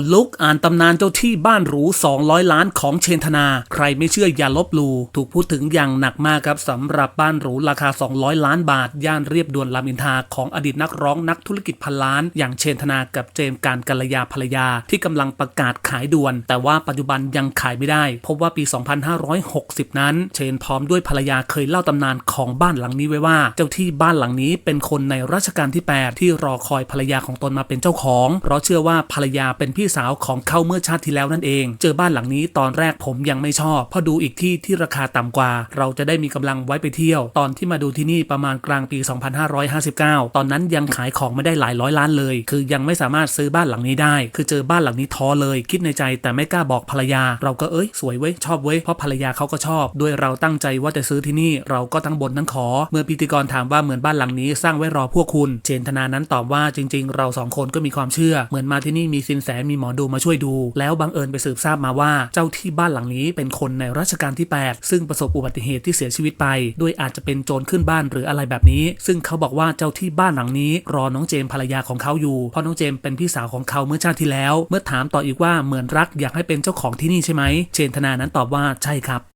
นลุกอ่านตำนานเจ้าที่บ้านหรู 200 ล้านของเชนธนา ใครไม่เชื่ออย่าลบลูถูกพูดถึงอย่างหนักมากครับสำหรับบ้านหรูราคา 200 ล้านบาท ย่านเรียบด่วนรามอินทาของอดีตนักร้องนักธุรกิจพันล้าน อย่างเชนธนากับเจมส์การกัลยาภรรยา ที่กำลังประกาศขายด่วน แต่ว่าปัจจุบันยังขายไม่ได้ พบว่าปี 2560 นั้น เชนพร้อมด้วยภรรยาเคยเล่าตำนานของบ้านหลังนี้ไว้ว่า เจ้าที่บ้านหลังนี้เป็นคนในรัชกาลที่ 8 ที่รอคอยภรรยาของตนมาเป็นเจ้าของ เพราะเชื่อว่าภรรยาเป็นพี่สาวของเขาเมื่อชาติที่แล้วนั่นเอง เจอบ้านหลังนี้ตอนแรกผมยังไม่ชอบเพอดูอีกที่ที่ราคาต่ำกว่า เราจะได้มีกำลังไว้ไปเที่ยว ตอนที่มาดูที่นี่ประมาณกลางปี 2559 ตอนนั้นยังขายของไม่ได้หลายร้อยล้านเลย คือยังไม่สามารถซื้อบ้านหลังนี้ได้ คือเจอบ้านหลังนี้ท้อเลยคิดในใจแต่ไม่กล้าบอกภรรยา เราก็เอ้ยสวยเว้ยชอบเว้ยเพราะภรรยาเขาก็ชอบด้วยเราตั้งใจว่าจะซื้อที่นี่เราก็ทั้งบนทั้งขอ เมื่อพิธีกรถามว่าเหมือนบ้านหลังนี้สร้างไว้รอพวกคุณ เจนธนานั้นตอบว่าจริง ๆ เราสองคนก็มีความเชื่อ เหมือนมาที่นี่มีสินแสมีีหมอดูมาช่วยดู แล้วบังเอิญไปสืบทราบมาว่าเจ้าที่บ้านหลังนี้เป็นคนในรัชกาลที่ 8 ซึ่งประสบอุบัติเหตุที่เสียชีวิตไป ด้วยอาจจะเป็นโจรขึ้นบ้านหรืออะไรแบบนี้ ซึ่งเขาบอกว่าเจ้าที่บ้านหลังนี้ รอน้องเจมภรรยาของเขาอยู่ เพราะน้องเจมเป็นพี่สาวของเขาเมื่อชาติที่แล้ว เมื่อถามต่ออีกว่าเหมือนรักอยากให้เป็นเจ้าของที่นี่ใช่ไหมเจนธนานั้นตอบว่าใช่ครับ